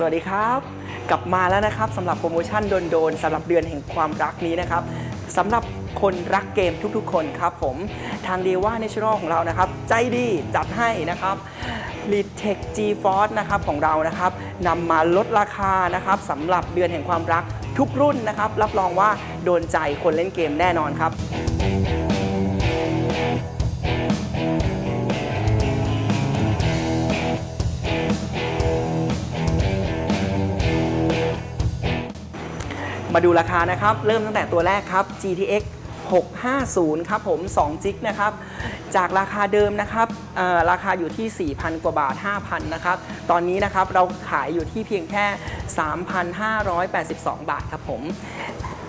สวัสดีครับ กลับมาแล้วนะครับสำหรับโปรโมชั่นโดนๆสำหรับเดือนแห่งความรักนี้นะครับสำหรับคนรักเกมทุกๆ คนครับผมทางเดว่าเนชั่นแนลของเรานะครับ ใจดีจัดให้นะครับ l e t e c h GeForce นะครับของเรานะครับนำมาลดราคานะครับสำหรับเดือนแห่งความรักทุกรุ่นนะครับ รับรองว่าโดนใจคนเล่นเกมแน่นอนครับ มาดูราคานะครับ เริ่มตั้งแต่ตัวแรกครับ GTX 650 ครับผม 2 จิกนะครับ จากราคาเดิมนะครับราคาอยู่ที่ 4,000 กว่าบาท 5,000 นะครับ ตอนนี้นะครับเราขายอยู่ที่เพียงแค่ 3,582 บาทครับผม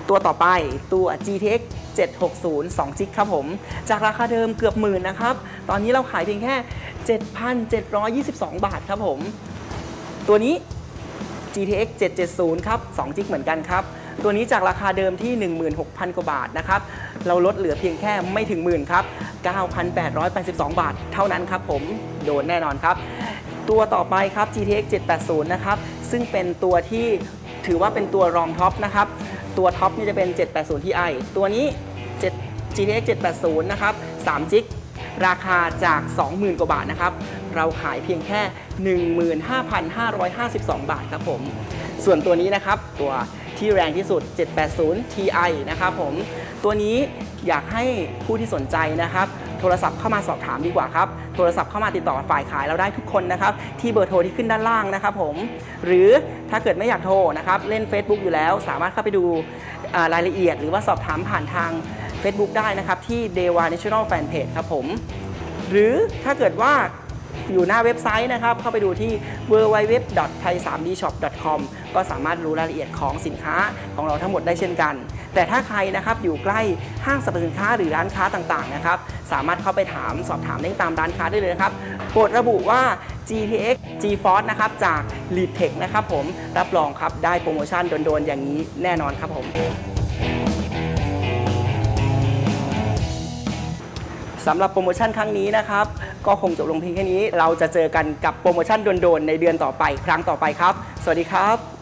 ตัวต่อไปตัว GTX 760 2 จิกครับผม จากราคาเดิมเกือบหมื่นนะครับ ตอนนี้เราขายเพียงแค่ 7,722 บาทครับผม ตัวนี้ GTX 770 ครับ 2 จิกเหมือนกันครับ ตัวนี้จากราคาเดิมที่ 16,000 กว่าบาทนะครับ เราลดเหลือเพียงแค่ไม่ถึงหมื่นครับ 9,882 บาท เท่านั้นครับผม โดนแน่นอนครับ ตัวต่อไปครับ GTX 780 นะครับ ซึ่งเป็นตัวที่ถือว่าเป็นตัวรองท็อปนะครับ ตัวท็อปนี่จะเป็น 780 Ti ตัวนี้7 GTX 780 นะครับ3จิกราคาจาก 20,000 กว่าบาทนะครับ เราขายเพียงแค่ 15,552 บาทครับผม ส่วนตัวนี้นะครับ ตัว ที่แรงที่สุด 780 Ti นะครับผม ตัวนี้อยากให้ผู้ที่สนใจนะครับ โทรศัพท์เข้ามาสอบถามดีกว่าครับ โทรศัพท์เข้ามาติดต่อฝ่ายขายเราได้ทุกคนนะครับ ที่เบอร์โทรที่ขึ้นด้านล่างนะครับผม หรือถ้าเกิดไม่อยากโทรนะครับ เล่น Facebook อยู่แล้ว สามารถเข้าไปดูอ่ารายละเอียด หรือว่าสอบถามผ่านทาง Facebook ได้นะครับที่ Dewa National Fanpage ครับผม หรือถ้าเกิดว่า อยู่หน้าเว็บไซต์นะครับ เข้าไปดูที่ www.thai3dshop.com ก็สามารถรู้รายละเอียดของสินค้าของเราทั้งหมดได้เช่นกัน แต่ถ้าใครนะครับอยู่ใกล้ห้างสรรพสินค้าหรือร้านค้าต่างๆนะครับสามารถเข้าไปถามสอบถามได้ตามร้านค้าได้เลยนะครับโปรดระบุว่า GTX GeForce นะครับจาก l e t e c h นะครับผมรับรองครับได้โปรโมชั่นโดนๆอย่างนี้แน่นอนครับผม สำหรับโปรโมชั่นครั้งนี้นะครับ ก็คงจบลงเพียงแค่นี้ เราจะเจอกันกับโปรโมชั่นโดนๆในเดือนต่อไป ครั้งต่อไปครับ สวัสดีครับ